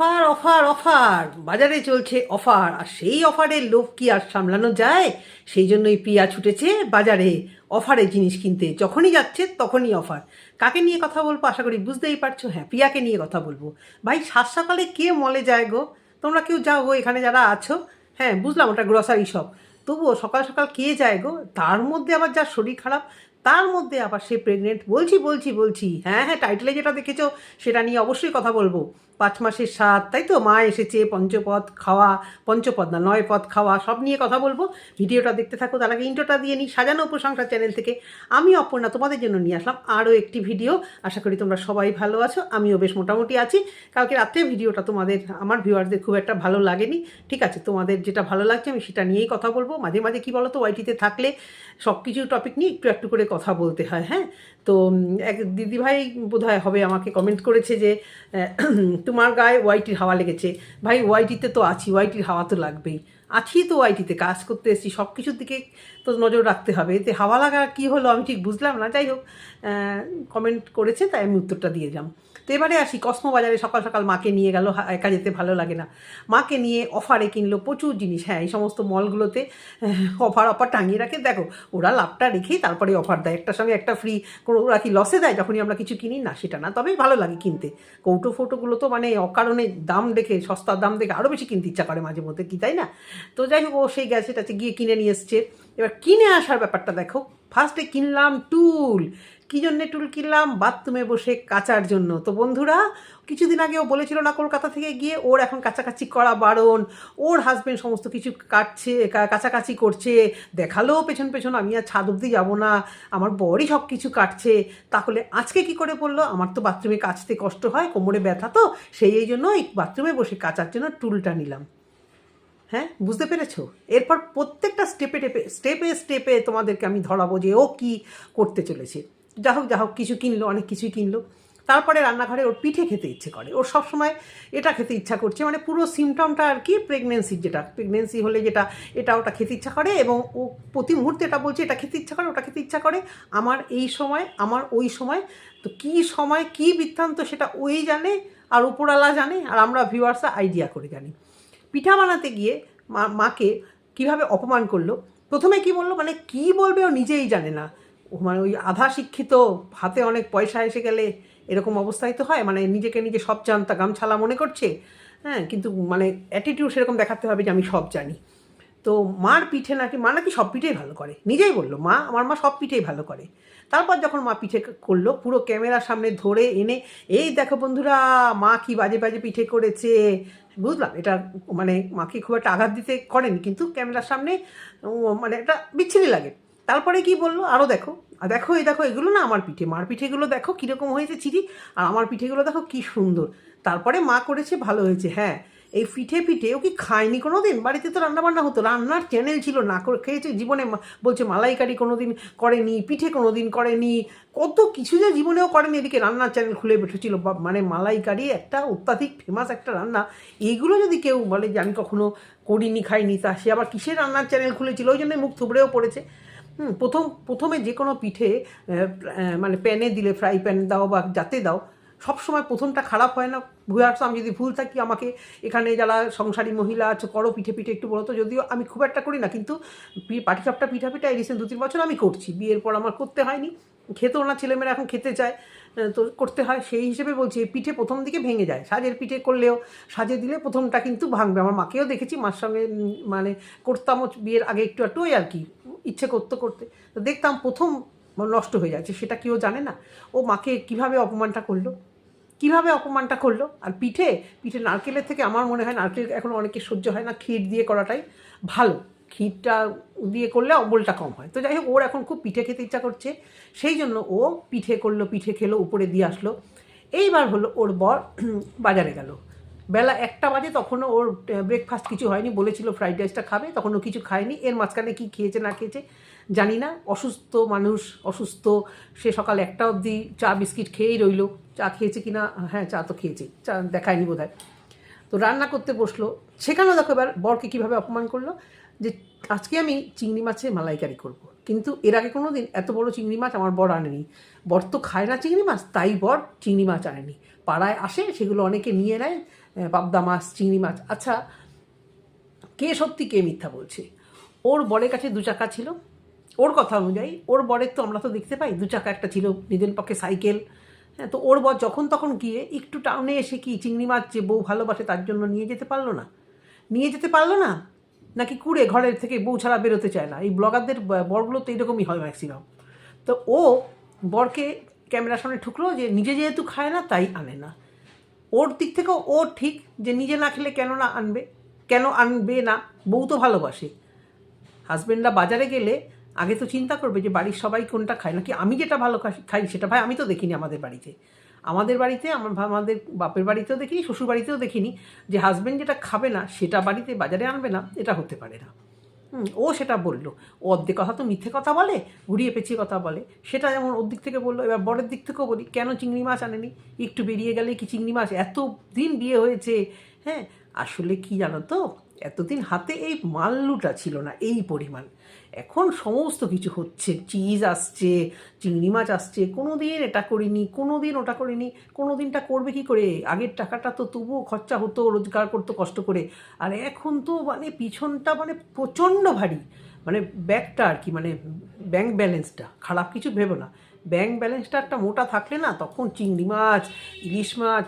Offer offer offer. বাজারে চলছে offer. আর সেই অফারের লোভ কি আর সামলানো যায়? সেই জন্যই প্রিয়া ছুটেছে বাজারে। অফারে জিনিস কিনতে যখনই যাচ্ছে তখনই অফার। কাকে নিয়ে কথা বলব? আশা করি বুঝতেই পারছ। হ্যাঁ প্রিয়াকে নিয়ে কথা বলব। ভাই, সাত সকালে কে মলে যায় গো? তোমরা কেউ যাও গো, এখানে যারা আছো। হ্যাঁ বুঝলাম ওটা গ্রসারি শপ তবুও সকাল সকাল কে যায় গো? তার মধ্যে আবার যার শরীর খারাপ, তার মধ্যে আবার সে প্রেগনেন্ট বলছি বলছি বলছি। হ্যাঁ হ্যাঁ টাইটেলে যেটা দেখেছ, সেটা নিয়ে অবশ্যই কথা বলব। পাঁচ মাসের সাত তাই তো? মা এসেছে, পঞ্চপদ খাওয়া, পঞ্চপদ না, নয় পদ খাওয়া, সব নিয়ে কথা বলব। ভিডিওটা দেখতে থাকো, তার আগে ইন্টোটা দিয়ে নিই, সাজানো উপসংসার চ্যানেল থেকে। আমি অপর্ণা, তোমাদের জন্য নিয়ে আসলাম আরও একটি ভিডিও আশা করি তোমরা সবাই ভালো আছো, আমিও বেশ মোটামুটি আছি। কালকে রাত্রে ভিডিওটা তোমাদের, আমার ভিউয়ারদের খুব একটা ভালো লাগেনি। ঠিক আছে, তোমাদের যেটা ভালো লাগছে, আমি সেটা নিয়েই কথা বলব। মাঝে মাঝে কী বলো তো ওয়াইটিতে থাকলে সব কিছু টপিক নিয়ে একটু একটু করে কথা বলতে হয় হ্যাঁ? তো, এক দিদিভাই বোধহয় হবে, আমাকে কমেন্ট করেছে যে তোমার গায়ে ওয়াইটির হাওয়া লেগেছে। ভাই ওয়াইটিতে তো আছি ওয়াইটির হাওয়া তো লাগবেই। আছি তো ওয়াইটিতে কাজ করতে এসেছি সব কিছুর দিকে তো নজর রাখতে হবে। এতে হাওয়া লাগা কী হলো আমি ঠিক বুঝলাম না, যাই হোক কমেন্ট করেছে, তাই আমি উত্তরটা দিয়ে যাম তো এবারে আসি, কসমো বাজারে সকাল সকাল মাকে নিয়ে গেল একা যেতে ভালো লাগে না। মাকে নিয়ে অফারে কিনলো প্রচুর জিনিস হ্যাঁ এই সমস্ত মলগুলোতে অফার অফার টাঙিয়ে রাখে। দেখো, ওরা লাভটা রেখেই তারপরে অফার দেয়। একটার সঙ্গে একটা ফ্রি কোনো ওরা কি লসে দেয় যখনই আমরা কিছু কিনি? না, সেটা না। তবেই ভালো লাগে কিনতে। কৌটো ফোটোগুলো তো মানে অকারণে দাম দেখে, সস্তার দাম দেখে আরও বেশি কিনতে ইচ্ছা করে মাঝে মধ্যে, কি তাই না? তো যাই হোক, ও সেই গেছে টাছে গিয়ে কিনে নিয়ে এসছে। এবার কিনে আসার ব্যাপারটা দেখো। ফার্স্টে কিনলাম টুল। কী জন্যে টুল কিনলাম? বাথরুমে বসে কাচার জন্য। তো বন্ধুরা, কিছুদিন আগে ও বলেছিল না কলকাতা থেকে গিয়ে ওর এখন কাছাকাছি করা বারণ। ওর হাজব্যান্ড সমস্ত কিছু কাটছে কাছাকাছি করছে। দেখাল পেছন পেছন, আমি আর ছাদ অব্দি যাব না। আমার বরই সব কিছু কাটছে। তাহলে আজকে কি করে বলল? আমার তো বাথরুমে কাচতে কষ্ট হয়, কোমরে ব্যথা তো। সেই জন্য এই বাথরুমে বসে কাচার জন্য টুলটা নিলাম। হ্যাঁ? বুঝতে পেরেছ? এরপর প্রত্যেকটা স্টেপে টেপে স্টেপে স্টেপে তোমাদেরকে আমি ধরাবো যে ও কি করতে চলেছে। যা হোক যা হোক, কিছু কিনলো, অনেক কিছুই কিনলো। তারপরে রান্নাঘরে ওর পিঠে খেতে ইচ্ছে করে। ওর সবসময় এটা খেতে ইচ্ছা করছে। মানে পুরো সিমটমটা আর কি প্রেগনেন্সির যেটা। প্রেগনেন্সি হলে যেটা, এটা ওটা খেতে ইচ্ছা করে এবং ও প্রতি মুহূর্তে এটা বলছে, এটা খেতে ইচ্ছা করে, ওটা খেতে ইচ্ছা করে। আমার এই সময়, আমার ওই সময়। তো কী সময়, কী বৃত্তান্ত সেটা ওই জানে আর উপরালা জানে। আর আমরা ভিউয়ার্সরা আইডিয়া করে জানি। পিঠা বানাতে গিয়ে মা, মাকে কীভাবে অপমান করল? প্রথমে কি বলল? মানে কি বলবে ও নিজেই জানে না। মানে ওই আধা শিক্ষিত, হাতে অনেক পয়সা এসে গেলে এরকম অবস্থায় তো হয়। মানে নিজেকে নিজে সব জানতা গামছালা মনে করছে হ্যাঁ কিন্তু মানে অ্যাটিটিউড সেরকম দেখাতে হবে যে আমি সব জানি। তো মার পিঠে নাকি, মা নাকি সব পিঠেই ভালো করে। নিজেই বলল, মা, আমার মা সব পিঠেই ভালো করে। তারপর যখন মা পিঠে করল, পুরো ক্যামেরার সামনে ধরে এনে, এই দেখো বন্ধুরা, মা কি বাজে বাজে পিঠে করেছে বুঝলাম, এটা মানে মাকে খুব একটা আঘাত দিতে করেন, কিন্তু ক্যামেরার সামনে মানে একটা বিচ্ছিরি লাগে। তারপরে কি বলল? আরও দেখো। আর দেখো, এই দেখো, এগুলো না আমার পিঠে। মার পিঠেগুলো দেখো কীরকম হয়েছে, চিঠি। আর আমার পিঠেগুলো দেখো কি সুন্দর। তারপরে মা করেছে, ভালো হয়েছে হ্যাঁ। এই পিঠে পিঠে ও কি খায়নি কোনো দিন বাড়িতে তো রান্নাবান্না হতো। রান্নার চ্যানেল ছিল না। করে খেয়েছে জীবনে বলছে মালাইকারি কোনো দিন করেনি, পিঠে কোনো দিন করেনি। কত কিছু যে জীবনেও করেনি। এদিকে রান্নার চ্যানেল খুলে বসেছিল। বা- মানে মালাইকারি একটা অত্যাধিক ফেমাস একটা রান্না। এইগুলো যদি কেউ বলে যে আমি কখনো করিনি, খাইনি, তা সে আবার কিসের রান্নার চ্যানেল খুলেছিল? ওই জন্য মুখ থুবড়েও পড়েছে। প্রথম প্রথমে যে কোনো পিঠে মানে প্যানে দিলে ফ্রাই প্যান দাও বা যাতে দাও সব সময় প্রথমটা খারাপ হয় না। ভুয়ার্স আমি যদি ভুল থাকি, আমাকে এখানে যারা সংসারী মহিলা আছে, করো পিঠে পিঠে একটু বলো তো, যদিও আমি খুব একটা করি না, কিন্তু পাটিসাপটা পিঠা পিঠা এই রিসেন্ট দু তিন বছর আমি করছি। বিয়ের পর আমার করতে হয়নি। খেতেও না, ছেলেমেয়েরা এখন খেতে চায় তো করতে হয়। সেই হিসেবে বলছি পিঠে প্রথম দিকে ভেঙে যায়। সাজের পিঠে করলেও, সাজে দিলে প্রথমটা কিন্তু ভাঙবে। আমার মাকেও দেখেছি, মার সঙ্গে মানে করতামও বিয়ের আগে একটু একটু ওই আর কি, ইচ্ছে করতে করতে। তো দেখতাম প্রথম নষ্ট হয়ে যাচ্ছে, সেটা কেউ জানে না। ও মাকে কীভাবে অপমানটা করল? কীভাবে অপমানটা করল? আর পিঠে? পিঠে নারকেলের থেকে আমার মনে হয় নারকেল এখন অনেকে সহ্য হয় না ক্ষীর দিয়ে করাটাই ভালো। ক্ষীরটা দিয়ে করলে অম্বলটা কম হয়। তো যাই হোক, ওর এখন খুব পিঠে খেতে ইচ্ছা করছে। সেই জন্য ও পিঠে করল, পিঠে খেলো, উপরে দিয়ে আসলো। এইবার হলো ওর বর বাজারে গেল। বেলা একটা বাজে, তখনও ওর ব্রেকফাস্ট কিছু হয়নি। বলেছিল, ফ্রাইড রাইসটা খাবে। তখন ও কিছু খায়নি। এর মাঝখানে কি খেয়েছে, না খেয়েছে জানি না, অসুস্থ মানুষ, অসুস্থ, সে সকাল একটা অবধি চা, বিস্কিট খেয়েই রইল। চা খেয়েছে কি না হ্যাঁ চা তো খেয়েছে, চা দেখায়নি বোধ তো রান্না করতে বসল। সেখানেও দেখো এবার বরকে কীভাবে অপমান করল যে, আজকে আমি চিংড়ি মাছের মালাইকারি করব। কিন্তু এর আগে কোনো দিন এত বড় চিংড়ি মাছ আমার বর আনেনি। বর তো খায় না চিংড়ি মাছ, তাই বর চিংড়ি মাছ আনেনি। পাড়ায় আসে, সেগুলো অনেকে নিয়ে নেয় পাবদা মাছ, চিংড়ি মাছ। আচ্ছা কে সত্যি কে মিথ্যা বলছে? ওর বরের কাছে দু চাকা ছিল। ওর কথা অনুযায়ী, ওর বরের তো আমরা তো দেখতে পাই, দু চাকা একটা ছিল নিজের পক্ষে সাইকেল। হ্যাঁ তো ওর বর যখন তখন গিয়ে একটু টাউনে এসে কি চিংড়ি মাছ যে বউ ভালোবাসে তার জন্য নিয়ে যেতে পারল না? নিয়ে যেতে পারল না? নাকি কুড়ে ঘরের থেকে বউ ছাড়া বেরোতে চায় না? এই ব্লগারদের বরগুলো তো এরকমই হয় ম্যাক্সিমাম তো ও বরকে ক্যামেরার সামনে ঠুকলো যে নিজে যেহেতু খায় না, তাই আনে না। ওর দিক থেকেও ও ঠিক যে নিজে না খেলে কেন না আনবে? কেন আনবে না? বউ তো ভালোবাসে। হাজবেন্ডরা বাজারে গেলে আগে তো চিন্তা করবে যে বাড়ির সবাই কোনটা খায়? নাকি আমি যেটা ভালো খাই সেটা ভাই আমি তো দেখিনি আমাদের বাড়িতে। আমাদের বাড়িতে, আমার আমাদের বাপের বাড়িতেও দেখিনি, শ্বশুর বাড়িতেও দেখিনি যে হাজব্যান্ড যেটা খাবে না, সেটা বাড়িতে বাজারে আনবে না, এটা হতে পারে না। ও সেটা বলল। ও অর্ধেক কথা তো মিথ্যে কথা বলে, ঘুরিয়ে পেঁচিয়ে কথা বলে। সেটা যেমন ওর দিক থেকে বলল, এবার বরের দিক থেকেও বলি, কেন চিংড়ি মাছ আনেনি? একটু বেরিয়ে গেলে কি চিংড়ি মাছ? এত দিন বিয়ে হয়েছে হ্যাঁ? আসলে কি জানো তো, এতদিন হাতে এই মাল্লুটা ছিল না, এই পরিমাণ। এখন সমস্ত কিছু হচ্ছে। চিজ আসছে, চিংড়ি মাছ আসছে কোনো দিন এটা করিনি কোনো দিন ওটা করিনি কোনো দিনটা করবে কি করে? আগের টাকাটা তো তবুও খরচা হতো, রোজগার করতো কষ্ট করে। আর এখন তো মানে পিছনটা মানে প্রচণ্ড ভারী। মানে ব্যাগটা আর কি মানে ব্যাংক ব্যালেন্সটা খারাপ কিছু ভেবো না। ব্যাংক ব্যালেন্সটা একটা মোটা থাকলে না তখন চিংড়ি মাছ, ইলিশ মাছ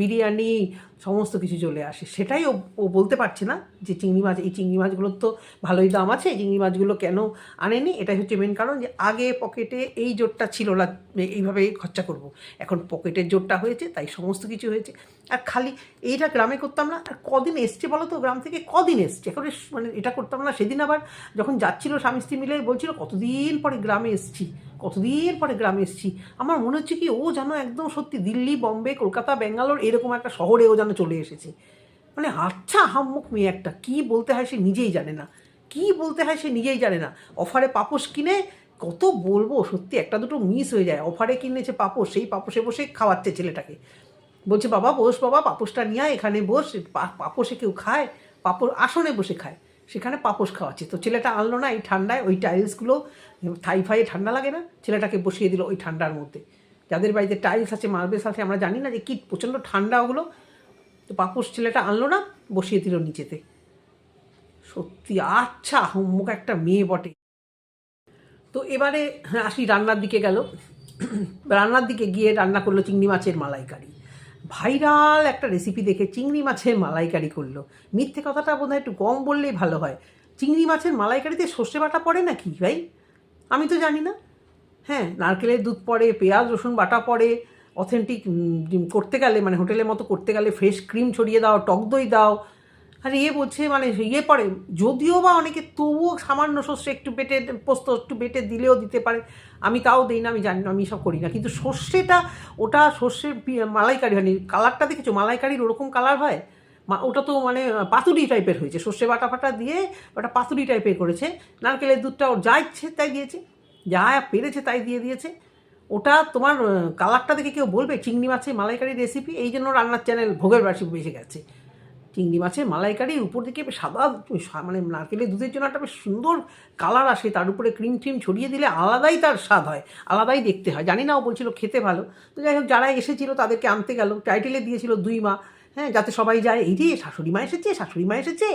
বিরিয়ানি সমস্ত কিছু চলে আসে। সেটাই ও ও বলতে পারছে না যে চিংড়ি মাছ, এই চিংড়ি মাছগুলোর তো ভালোই দাম আছে, এই চিংড়ি মাছগুলো কেন আনেনি? এটাই হচ্ছে মেন কারণ যে আগে পকেটে এই জোরটা ছিল না এইভাবে খরচা করব। এখন পকেটের জোরটা হয়েছে, তাই সমস্ত কিছু হয়েছে। আর খালি এইটা গ্রামে করতাম না, আর কদিন এসছে বলো তো, গ্রাম থেকে কদিন এসছে? এখন মানে এটা করতাম না, সেদিন আবার যখন যাচ্ছিল স্বামী স্ত্রী মিলে বলছিল, কতদিন পরে গ্রামে এসছি? কতদিন পরে গ্রামে এসেছি। আমার মনে হচ্ছে কি ও যেন একদম সত্যি দিল্লি, বম্বে, কলকাতা, ব্যাঙ্গালোর এরকম একটা শহরে ও যেন চলে এসেছে। মানে আচ্ছা হাম্মুখ মেয়ে একটা, কি বলতে হয় সে নিজেই জানে না। কি বলতে হয় সে নিজেই জানে না। অফারে পাপোশ কিনে কত বলব, সত্যি একটা দুটো মিস হয়ে যায়। অফারে কিনেছে পাপোশ, সেই পাপোশে বসে খাওয়াচ্ছে ছেলেটাকে। বলছে, বাবা, বস, বাবা, পাপোশটা নিয়ে এখানে বস পাপোশে কেউ খায় পাপড় আসনে বসে খায়। সেখানে পাপোশ খাওয়াচ্ছে তো ছেলেটা আনলো না এই ঠান্ডায় ওই টাইলসগুলো থাই ফাইয়ে ঠান্ডা লাগে না ছেলেটাকে বসিয়ে দিল ওই ঠান্ডার মধ্যে। যাদের বাড়িতে টাইলস আছে মার্বেলস আছে আমরা জানি না যে কী প্রচণ্ড ঠান্ডা ওগুলো। তো পাপোশ ছেলেটা আনলো না বসিয়ে দিল নিচেতে। সত্যি আচ্ছা মুখ একটা মেয়ে বটে। তো এবারে হ্যাঁ, আসি রান্নার দিকে গেল। রান্নার দিকে গিয়ে রান্না করল চিংড়ি মাছের মালাইকারি। ভাইরাল একটা রেসিপি দেখে চিংড়ি মাছের মালাইকারি করল। মিথ্যে কথাটা বোধহয় একটু কম বললেই ভালো হয়। চিংড়ি মাছের মালাইকারিতে সর্ষে বাটা পড়ে নাকি ভাই? আমি তো জানি না। হ্যাঁ নারকেলের দুধ পড়ে, পেঁয়াজ, রসুন বাটা পড়ে অথেন্টিক করতে গেলে মানে হোটেলের মতো করতে গেলে ফ্রেশ ক্রিম ছড়িয়ে দাও, টক দই দাও আর ইয়ে বলছে মানে ইয়ে পড়ে, যদিও বা অনেকে তবুও সামান্য সর্ষে একটু বেটে, পোস্ত একটু বেটে দিলেও দিতে পারে, আমি তাও দিই না, আমি জানি না, আমি সব করি না। কিন্তু সর্ষেটা, ওটা সর্ষের মালাইকারি হয়নি কালারটা দেখেছ? মালাইকারির ওরকম কালার হয়? ওটা তো মানে পাতুরি টাইপের হয়েছে। সর্ষে বাটা ফাটা দিয়ে ওটা পাতুরি টাইপের করেছে। নারকেলের দুধটা ওর যা ইচ্ছে তাই দিয়েছে, যা পেরেছে তাই দিয়ে দিয়েছে। ওটা তোমার কালারটা দেখে কেউ বলবে, চিংড়ি মাছের মালাইকারি রেসিপি এই জন্য রান্নার চ্যানেল ভোগের বাসি বেসে গেছে। চিংড়ি মাছের মালাইকারির উপর দিকে সাদা মানে নারকেলের দুধের জন্য একটা বেশ সুন্দর কালার আসে। তার উপরে ক্রিম ট্রিম ছড়িয়ে দিলে আলাদাই তার স্বাদ হয়, আলাদাই দেখতে হয়। জানি না, ও বলছিল খেতে ভালো। তো যাই হোক, যারা এসেছিল তাদেরকে আনতে গেল। টাইটেলে দিয়েছিল দুই মা। হ্যাঁ যাতে সবাই যায়, এই যে শাশুড়ি মা এসেছে, শাশুড়ি মা এসেছে?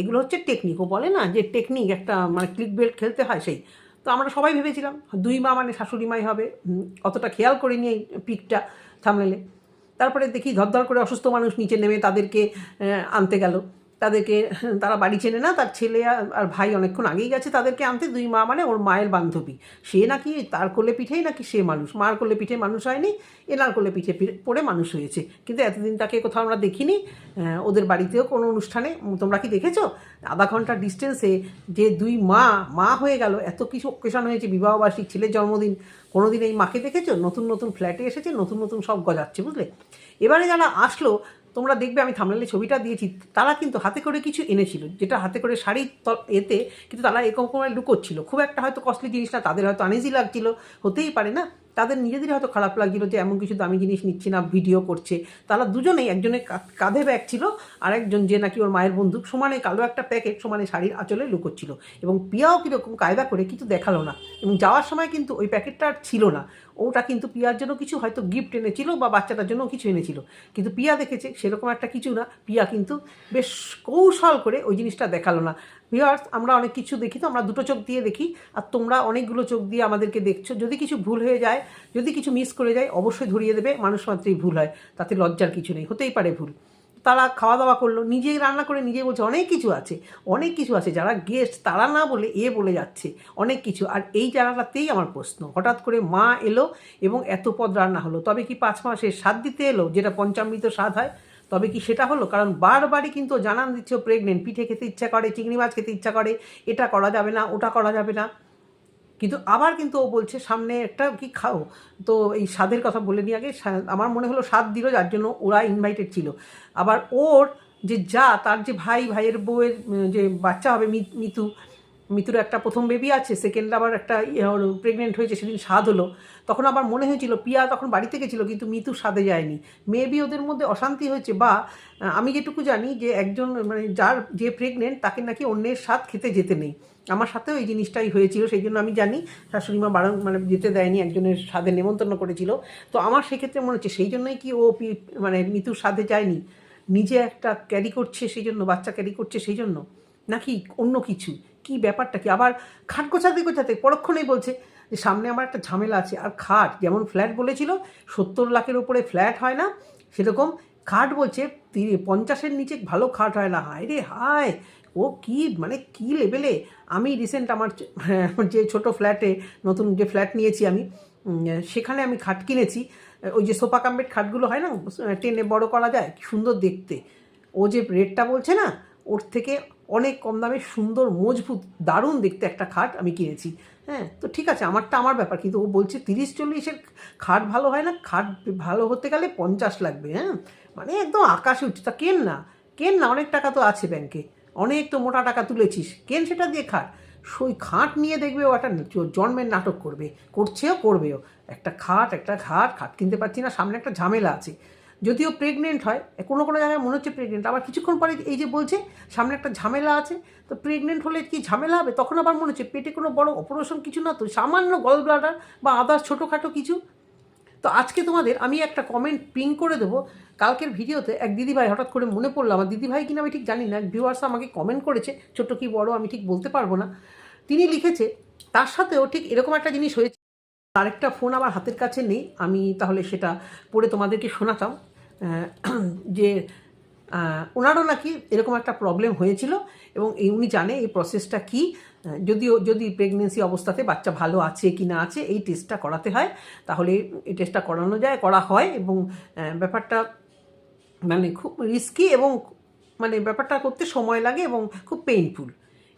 এগুলো হচ্ছে টেকনিক ও বলে না যে টেকনিক একটা মানে ক্লিক বেল্ট খেলতে হয় সেই। তো আমরা সবাই ভেবেছিলাম, দুই মা মানে শাশুড়ি মাই হবে। অতটা খেয়াল করিনি এই পিকটা থামলেলে। তারপরে দেখি ধরধর করে অসুস্থ মানুষ নিচে নেমে তাদেরকে আনতে গেল। তাদেরকে, তারা বাড়ি চেনে না, তার ছেলে আর- ভাই অনেকক্ষণ আগেই গেছে তাদেরকে আনতে, দুই মা মানে ওর মায়ের বান্ধবী। সে নাকি তার কোলে পিঠেই নাকি সে মানুষ, মার কোলে পিঠে মানুষ হয়নি, এনার কোলে পিঠে পড়ে মানুষ হয়েছে। কিন্তু এতদিন তাকে কোথাও আমরা দেখিনি ওদের বাড়িতেও কোনো অনুষ্ঠানে, তোমরা কি দেখেছ? আধা ঘণ্টার ডিস্টেন্সে যে দুই মা মা হয়ে গেল, এত কিছু অকেশন হয়েছে, বিবাহবার্ষিক, ছেলের জন্মদিন, কোনোদিন এই মাকে দেখেছ? নতুন নতুন ফ্ল্যাটে এসেছে, নতুন নতুন সব গজাচ্ছে, বুঝলে? এবারে যারা আসলো তোমরা দেখবে আমি থামলালে ছবিটা দিয়েছি, তারা কিন্তু হাতে করে কিছু এনেছিল, যেটা হাতে করে শাড়ির এতে কিন্তু তারা এরকম লুকোচ্ছিল। খুব একটা হয়তো কস্টলি জিনিস না, তাদের হয়তো আনিজি লাগছিল, হতেই পারে না। তাদের নিজেদের হয়তো খারাপ লাগছিল যে এমন কিছু দামি জিনিস নিচ্ছি না, ভিডিও করছে। তারা দুজনেই, একজনের কাঁধে ব্যাগ ছিল আর একজন যে নাকি ওর মায়ের বন্ধু সমানে কালো একটা প্যাকেট, সমানে শাড়ির আঁচলে লুকোচ্ছিল। এবং পিয়াও কীরকম কায়দা করে কিছু দেখাল না। এবং যাওয়ার সময় কিন্তু ওই প্যাকেটটা আর ছিল না। ওটা কিন্তু পিয়ার জন্য কিছু হয়তো গিফট এনেছিল বা বাচ্চাটার জন্য কিছু এনেছিল। কিন্তু পিয়া দেখেছে, সেরকম একটা কিছু না। পিয়া কিন্তু বেশ কৌশল করে ওই জিনিসটা দেখাল না। ভিওয়ার্স আমরা অনেক কিছু দেখি, তো আমরা দুটো চোখ দিয়ে দেখি, আর তোমরা অনেকগুলো চোখ দিয়ে আমাদেরকে দেখছ। যদি কিছু ভুল হয়ে যায়, যদি কিছু মিস করে যায়, অবশ্যই ধরিয়ে দেবে, মানুষ মাত্রই ভুল হয়, তাতে লজ্জার কিছু নেই, হতেই পারে ভুল। তারা খাওয়া দাওয়া করল নিজেই রান্না করে নিজেই বলছে, অনেক কিছু আছে, অনেক কিছু আছে, যারা গেস্ট তারা না বলে এ বলে যাচ্ছে, অনেক কিছু। আর এই জায়গাটাতেই আমার প্রশ্ন, হঠাৎ করে মা এলো এবং এত পদ রান্না হলো, তবে কি পাঁচ মাসে স্বাদ দিতে এলো, যেটা পঞ্চামৃত স্বাদ হয়? তবে কি সেটা হলো? কারণ বারবারই কিন্তু জানান দিচ্ছে প্রেগনেন্ট পিঠে খেতে ইচ্ছা করে, চিংড়ি মাছ খেতে ইচ্ছা করে। এটা করা যাবে না, ওটা করা যাবে না। কিন্তু আবার কিন্তু ও বলছে, সামনে একটা কি খাও? তো এই স্বাদের কথা বলে নিয়ে আগে। আমার মনে হলো স্বাদ দিল, যার জন্য ওরা ইনভাইটেড ছিল। আবার ওর যে যা, তার যে ভাই, ভাইয়ের বউয়ের যে বাচ্চা হবে মিতু মিতুর একটা প্রথম বেবি আছে সেকেন্ড আবার একটা প্রেগনেন্ট হয়েছে, সেদিন স্বাদ হলো। তখন আবার মনে হয়েছিল, পিয়া তখন বাড়িতে গেছিল, কিন্তু মিতু স্বাদে যায়নি। মেবি ওদের মধ্যে অশান্তি হয়েছে বা আমি যেটুকু জানি যে একজন মানে যার যে প্রেগনেন্ট তাকে নাকি অন্যের স্বাদ খেতে যেতে নেই। আমার সাথেও এই জিনিসটাই হয়েছিল, সেই জন্য আমি জানি শাশুড়িমা বারণ মানে যেতে দেয়নি, একজনের স্বাদে নেমন্তন্ন করেছিল। তো আমার সেক্ষেত্রে মনে হচ্ছে, সেই জন্যই কি ও মানে মিতুর স্বাদে যায়নি? নিজে একটা ক্যারি করছে, সেই জন্য, বাচ্চা ক্যারি করছে, সেই জন্য? নাকি অন্য কিছু? কি ব্যাপারটা কি? আবার খাট গোছাতে গোছাতে পরক্ষণেই বলছে যে, সামনে আমার একটা ঝামেলা আছে। আর খাট, যেমন ফ্ল্যাট বলেছিল, সত্তর লাখের উপরে ফ্ল্যাট হয় না, সেরকম খাট বলছে পঞ্চাশের নিচে ভালো খাট হয় না। হায় রে হায়! ও কি মানে কি লেভেলে? আমি রিসেন্ট আমার যে ছোট ফ্ল্যাটে, নতুন যে ফ্ল্যাট নিয়েছি আমি সেখানে আমি খাট কিনেছি। ওই যে সোফা কাম্বেট খাটগুলো হয় না, টেনে বড় করা যায়? সুন্দর দেখতে। ও যে রেটটা বলছে না, ওর থেকে অনেক কম দামে সুন্দর, মজবুত, দারুণ দেখতে একটা খাট আমি কিনেছি। হ্যাঁ তো ঠিক আছে, আমারটা আমার ব্যাপার। কিন্তু ও বলছে তিরিশ চল্লিশের খাট ভালো হয় না, খাট ভালো হতে গেলে পঞ্চাশ লাগবে হ্যাঁ? মানে একদম আকাশে উঠছে। তা কেন না? কেন না? অনেক টাকা তো আছে ব্যাংকে। অনেক তো মোটা টাকা তুলেছিস। কেন সেটা দিয়ে খাট? সই খাট নিয়ে দেখবে ও একটা জন্মের নাটক করবে। করছেও করবেও। একটা খাট, একটা ঘাট খাট কিনতে পারছি না, সামনে একটা ঝামেলা আছে। যদিও প্রেগনেন্ট হয়, কোনো কোনো জায়গায় মনে হচ্ছে প্রেগনেন্ট আবার কিছুক্ষণ পরে এই যে বলছে, সামনে একটা ঝামেলা আছে, তো প্রেগনেন্ট হলে কি ঝামেলা হবে? তখন আবার মনে হচ্ছে পেটে কোনো বড় অপারেশন কিছু না তো, সামান্য গল ব্লাডার বা আদার্স ছোটোখাটো কিছু। তো আজকে তোমাদের আমি একটা কমেন্ট পিং করে দেবো, কালকের ভিডিওতে এক দিদিভাই হঠাৎ করে মনে পড়ল, আমার দিদিভাই কিনা আমি ঠিক জানি না ভিউয়ার্স আমাকে কমেন্ট করেছে ছোট কি বড় আমি ঠিক বলতে পারব না। তিনি লিখেছে, তার সাথেও ঠিক এরকম একটা জিনিস হয়েছে আরেকটা ফোন আমার হাতের কাছে নেই, আমি তাহলে সেটা পড়ে তোমাদেরকে শোনাতাম। যে ওনারও নাকি এরকম একটা প্রবলেম হয়েছিল এবং এই উনি জানে এই প্রসেসটা কি। যদিও, যদি প্রেগনেন্সি অবস্থাতে বাচ্চা ভালো আছে কি না আছে, এই টেস্টটা করাতে হয়। তাহলে এই টেস্টটা করানো যায়, করা হয় এবং ব্যাপারটা মানে খুব রিস্কি এবং মানে ব্যাপারটা করতে সময় লাগে এবং খুব পেইনফুল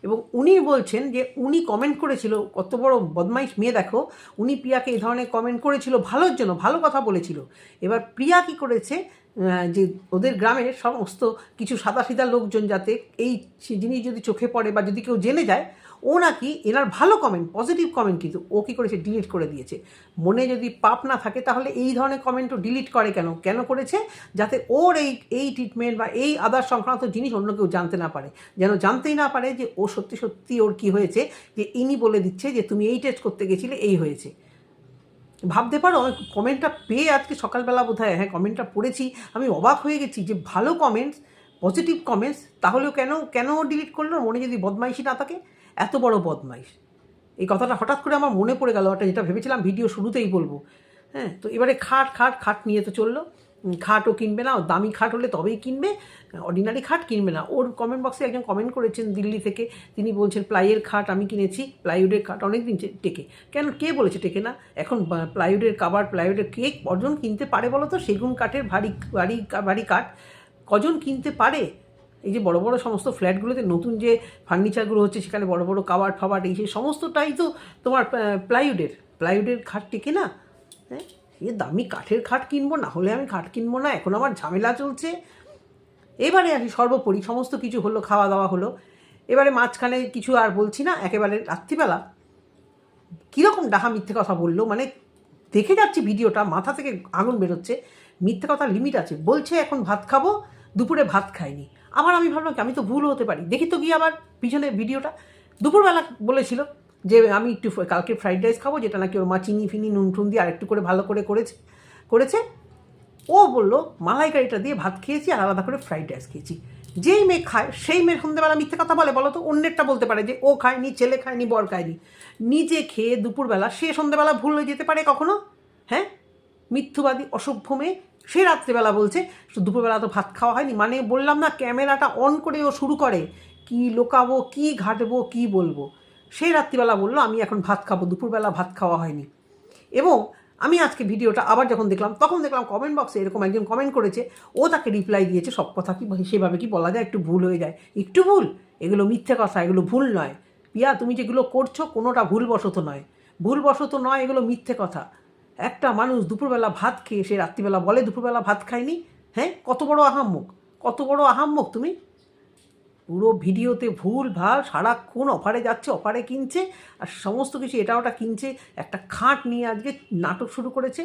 এবং উনি বলছেন যে উনি কমেন্ট করেছিল, কত বড় বদমাইশ, মেয়ে দেখো, উনি প্রিয়াকে এই ধরনের কমেন্ট করেছিল ভালোর জন্য, ভালো কথা বলেছিল। এবার প্রিয়া কী করেছে যে ওদের গ্রামের সমস্ত কিছু সাদা সিধা লোকজন যাতে এই জিনিস যদি চোখে পড়ে বা যদি কেউ জেনে যায় ও নাকি এনার ভালো কমেন্ট পজিটিভ কমেন্ট কিন্তু ও কী করেছে ডিলিট করে দিয়েছে। মনে যদি পাপ না থাকে তাহলে এই ধরনের কমেন্টও ডিলিট করে কেন? কেন করেছে? যাতে ওর এই এই ট্রিটমেন্ট বা এই আদার সংক্রান্ত জিনিস অন্য কেউ জানতে না পারে। যেন জানতেই না পারে যে ও সত্যি সত্যি ওর কি হয়েছে, যে ইনি বলে দিচ্ছে যে তুমি এই টেস্ট করতে গেছিলে, এই হয়েছে। ভাবতে পারো, আমি কমেন্টটা পেয়ে আজকে সকালবেলা বোধ হয় হ্যাঁ কমেন্টটা পড়েছি। আমি অবাক হয়ে গেছি যে ভালো কমেন্টস পজিটিভ কমেন্টস তাহলেও কেন কেন ডিলিট করল? মনে যদি বদমাইশি না থাকে? এত বড় বদমাইশ। এই কথাটা হঠাৎ করে আমার মনে পড়ে গেল, ওটা যেটা ভেবেছিলাম ভিডিও শুরুতেই বলব। হ্যাঁ তো এবারে খাট খাট খাট নিয়ে তো চলল। খাটও কিনবে না দামি খাট হলে তবেই কিনবে অর্ডিনারি খাট কিনবে না। ওর কমেন্ট বক্সে একজন কমেন্ট করেছেন দিল্লি থেকে, তিনি বলছেন প্লাইয়ের খাট আমি কিনেছি প্লাইউডের খাট অনেক দিন টেকে। কেন, কে বলেছে টেকে না? এখন প্লাইউডের কাবার প্লাইউডের কে কজন কিনতে পারে বলো তো? সেগুন কাঠের ভারী ভারী ভারী কাঠ কজন কিনতে পারে? এই যে বড় বড় সমস্ত ফ্ল্যাটগুলোতে নতুন যে ফার্নিচারগুলো হচ্ছে, সেখানে বড় বড় কাবার ফাবার এই সেই সমস্তটাই তো তোমার প্লাইউডের। প্লাইউডের খাট টেকে না? হ্যাঁ? এ দামি কাঠের খাট কিনবো, না হলে আমি খাট কিনবো না, এখন আমার ঝামেলা চলছে। এবারে আসি সর্বোপরি, সমস্ত কিছু হলো, খাওয়া দাওয়া হলো। এবারে মাঝখানে কিছু আর বলছি না, একেবারে রাত্রিবেলা। কীরকম ডাহা মিথ্যে কথা বলল মানে দেখে যাচ্ছি ভিডিওটা, মাথা থেকে আগুন বেরোচ্ছে, মিথ্যে কথা লিমিট আছে। বলছে এখন ভাত খাব দুপুরে ভাত খাইনি। আবার আমি ভাবলাম কি, আমি তো ভুল হতে পারি। দেখি তো গিয়ে আমার পিছনে ভিডিওটা। দুপুরবেলা বলেছিল যে, আমি একটু কালকে ফ্রাইড রাইস খাব, যেটা নাকি ওর মা চিনি ফিনি, নুন টুন দিয়ে আরেকটু করে ভালো করে করেছে করেছে। ও বলল, মালাইকারিটা দিয়ে ভাত খেয়েছি আর আলাদা করে ফ্রাইড রাইস খেয়েছি। যেই মেয়ে খায়, সেই মেয়ে সন্ধ্যেবেলা মিথ্যে কথা বলে, বলো তো, অন্যেরটা বলতে পারে যে, ও খায়নি, ছেলে খায়নি, বর খায়নি। নিজে খেয়ে দুপুরবেলা, সে সন্ধ্যেবেলা ভুল হয়ে যেতে পারে কখনো? হ্যাঁ? মিথ্যুবাদী, অসভ্য মেয়ে সে রাত্রিবেলা বলছে দুপুরবেলা তো ভাত খাওয়া হয়নি। মানে বললাম না, ক্যামেরাটা অন করে ও শুরু করে, কি লোকাবো, কি ঘাটবো, কি বলব। সেই রাত্রিবেলা বলল, আমি এখন ভাত খাব, দুপুরবেলা ভাত খাওয়া হয়নি। এবং আমি আজকে ভিডিওটা আবার যখন দেখলাম, তখন দেখলাম কমেন্ট বক্সে এরকম একজন কমেন্ট করেছে, ও তাকে রিপ্লাই দিয়েছে, সব কথা কি সেভাবে কি বলা যায়? একটু ভুল হয়ে যায়। একটু ভুল? এগুলো মিথ্যে কথা, এগুলো ভুল নয়। পিয়া, তুমি যেগুলো করছ, কোনোটা ভুলবশত নয়। ভুলবশত নয়, এগুলো মিথ্যে কথা। একটা মানুষ দুপুরবেলা ভাত খেয়ে, সে রাত্রিবেলা বলে, দুপুরবেলা ভাত খায়নি হ্যাঁ? কত বড় আহাম্মক? কত বড় আহাম্মক তুমি? পুরো ভিডিওতে ভুল ভালো, সারাক্ষণ অফারে যাচ্ছে, অফারে কিনছে, আর সমস্ত কিছু এটা ওটা কিনছে, একটা খাট নিয়ে আজকে নাটক শুরু করেছে।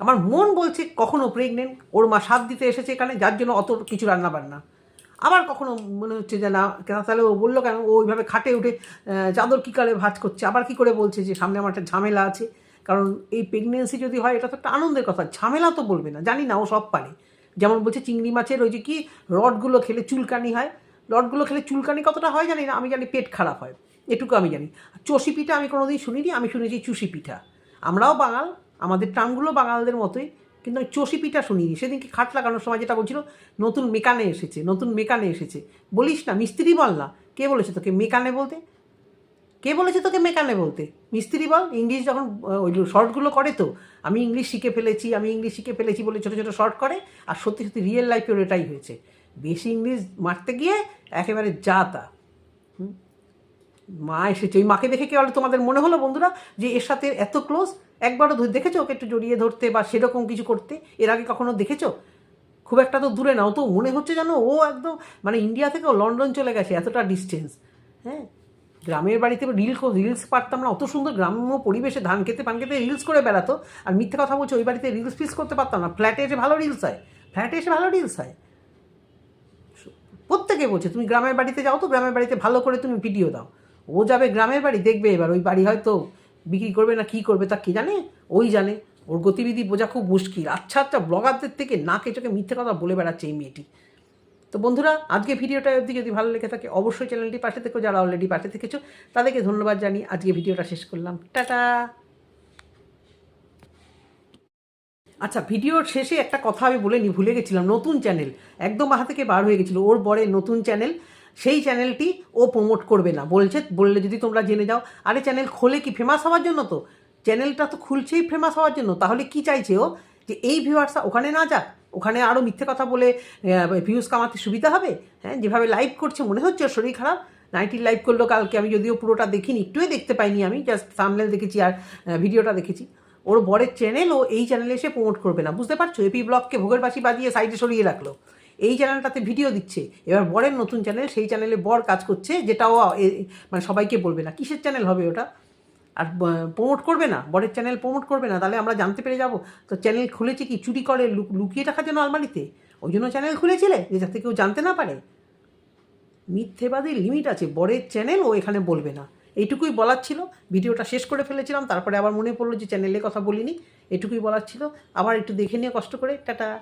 আমার মন বলছে কখনো প্রেগনেন্ট ওর মা সাথ দিতে এসেছে এখানে, যার জন্য অত কিছু রান্না বান্না আবার কখনো মনে হচ্ছে যে না, কেন তাহলে ও বলল কেন? ও ওইভাবে খাটে উঠে চাদর কী করে ভাজ করছে? আবার কি করে বলছে যে সামনে আমার একটা ঝামেলা আছে? কারণ এই প্রেগনেন্সি যদি হয়, এটা তো একটা আনন্দের কথা, ঝামেলা তো বলবে না, জানি না, ও সব পারে। যেমন বলছে চিংড়ি মাছের ওই যে কি, রডগুলো খেলে চুলকানি হয়। রডগুলো খেলে চুলকানি কতটা হয় জানি না, আমি জানি পেট খারাপ হয়, এটুকু আমি জানি। চষি পিঠা আমি কোনোদিন শুনিনি, আমি শুনেছি চুষি পিঠা। আমরাও বাঙাল, আমাদের টাঙ্গুলো বাঙালদের মতোই, কিন্তু আমি চষি পিঠা শুনিনি। সেদিনকে খাট লাগানোর সময় যেটা বলছিল, নতুন মেকানে এসেছে, নতুন মেকানে এসেছে। বলিস না, মিস্ত্রি বল না, কে বলেছে তোকে, মেকানে বলতে? কে বলেছে তোকে মেকানে বলতে? মিস্ত্রি বল, ইংলিশ যখন ওই শর্টগুলো করে তো, আমি ইংলিশ শিখে ফেলেছি, আমি ইংলিশ শিখে ফেলেছি বলে ছোটো ছোটো শর্ট করে, আর সত্যি সত্যি রিয়েল লাইফের এটাই হয়েছে। বেশি ইংলিশ মারতে গিয়ে একেবারে যা তা। মা এসেছে। ওই মাকে দেখে কি হলো তোমাদের মনে হলো বন্ধুরা? যে এর সাথে এত ক্লোজ একবারও দেখেছ ওকে একটু জড়িয়ে ধরতে বা সেরকম কিছু করতে? এর আগে কখনো দেখেছ? খুব একটা তো দূরে নাও, তো মনে হচ্ছে যেন ও একদম মানে ইন্ডিয়া থেকে লন্ডন চলে গেছে এতটা ডিস্টেন্স হ্যাঁ? গ্রামের বাড়িতে রিল রিলস পারতাম না। অত সুন্দর গ্রাম্য পরিবেশে ধান খেতে, পান খেতে রিলস করে বেড়াতো। আর মিথ্যে কথা বলছে, ওই বাড়িতে রিলস ফিলস করতে পারতাম না। ফ্ল্যাটে এসে ভালো রিলস হয়। ফ্ল্যাটে এসে ভালো রিলস হয়। প্রত্যেকে বলছে, তুমি গ্রামের বাড়িতে যাও তো, গ্রামের বাড়িতে ভালো করে তুমি ভিডিও দাও। ও যাবে গ্রামের বাড়ি, দেখবে এবার ওই বাড়ি হয়তো বিক্রি করবে না কি করবে, তা কে জানে? ওই জানে। ওর গতিবিধি বোঝা খুব মুশকিল। আচ্ছা আচ্ছা ব্লগারদের থেকে নাকে চোখে মিথ্যে কথা বলে বেড়াচ্ছে এই মেয়েটি। তো বন্ধুরা, আজকে ভিডিওটা অবধি যদি ভালো লেগে থাকে, অবশ্যই চ্যানেলটি পাশে থেকো যারা অলরেডি পাশে থেকেছো, তাদেরকে ধন্যবাদ জানিয়ে আজকে ভিডিওটা শেষ করলাম। টাটা! আচ্ছা ভিডিওর শেষে একটা কথা আমি বলে নি, ভুলে গেছিলাম, নতুন চ্যানেল একদম মাথা থেকে বার হয়ে গেছিল, ওর বরের নতুন চ্যানেল সেই চ্যানেলটি ও প্রমোট করবে না। বলছে, বললে যদি তোমরা জেনে যাও, আরে চ্যানেল খোলে কি ফেমাস হওয়ার জন্য তো? চ্যানেলটা তো খুলছেই ফেমাস হওয়ার জন্য, তাহলে কি চাইছে ও? যে এই ভিউয়ার্সরা ওখানে না যাক ওখানে আরও মিথ্যে কথা বলে ভিউজ কামাতে সুবিধা হবে? হ্যাঁ যেভাবে লাইভ করছে, মনে হচ্ছে শরীর খারাপ? নাইটির লাইভ করল কালকে, আমি যদিও পুরোটা দেখিনি, একটুই দেখতে পাইনি আমি জাস্ট সামনেল দেখেছি আর ভিডিওটা দেখেছি। ওর বরের চ্যানেল ও এই চ্যানেলে এসে প্রমোট করবে না, বুঝতে পারছ? এপি ব্লগকে ভোগের বাসি বাজিয়ে সাইডে সরিয়ে রাখল। এই চ্যানেলটাতে ভিডিও দিচ্ছে। এবার বরের নতুন চ্যানেল সেই চ্যানেলে বর কাজ করছে, যেটাও মানে সবাইকে বলবে না। কিসের চ্যানেল হবে ওটা? আর প্রমোট করবে না, বরের চ্যানেল প্রমোট করবে না, তাহলে আমরা জানতে পেরে যাব। তো চ্যানেল খুলেছে কি, চুরি করে, লুক- লুকিয়ে রাখার জন্য আলমারিতে? ওই জন্য চ্যানেল খুলেছিলে, যে যাতে কেউ জানতে না পারে? মিথ্যেবাদীর লিমিট আছে, বরের চ্যানেল ও এখানে বলবে না। এইটুকুই বলার ছিল, ভিডিওটা শেষ করে ফেলেছিলাম, তারপরে আবার মনে পড়ল যে চ্যানেলে কথা বলিনি, এটুকুই বলার ছিল। আবার একটু দেখে নিয়ে কষ্ট করে, টাটা।